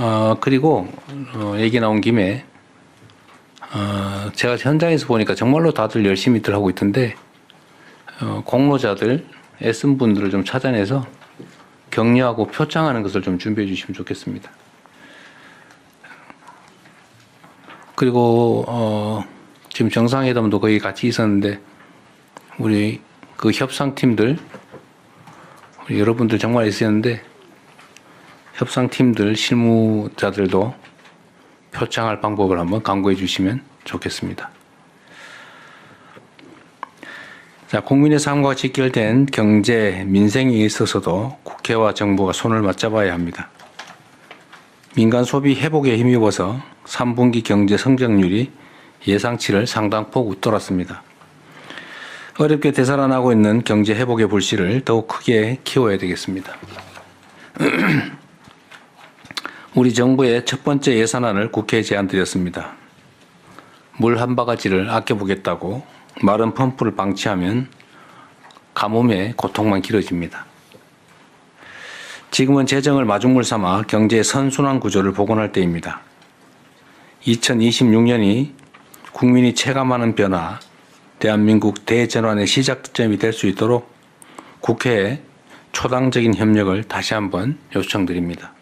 어, 그리고 어, 얘기 나온 김에 어, 제가 현장에서 보니까 정말로 다들 열심히들 하고 있던데 어, 공로자들 애쓴 분들을 좀 찾아내서 격려하고 표창하는 것을 좀 준비해 주시면 좋겠습니다. 그리고 어, 지금 정상회담도 거의 같이 있었는데 우리 그 협상팀들 우리 여러분들 정말 있었는데 협상팀들 실무자들도 표창할 방법을 한번 강구해 주시면 좋겠습니다. 자, 국민의 삶과 직결된 경제, 민생에 있어서도 국회와 정부가 손을 맞잡아야 합니다. 민간 소비 회복에 힘입어서 3분기 경제 성장률이 예상치를 상당폭 웃돌았습니다. 어렵게 되살아나고 있는 경제 회복의 불씨를 더욱 크게 키워야 되겠습니다. 우리 정부의 첫 번째 예산안을 국회에 제안드렸습니다. 물 한 바가지를 아껴보겠다고 마른 펌프를 방치하면 가뭄의 고통만 길어집니다. 지금은 재정을 마중물 삼아 경제의 선순환 구조를 복원할 때입니다. 2026년이 국민이 체감하는 변화, 대한민국 대전환의 시작점이 될 수 있도록 국회에 초당적인 협력을 다시 한번 요청드립니다.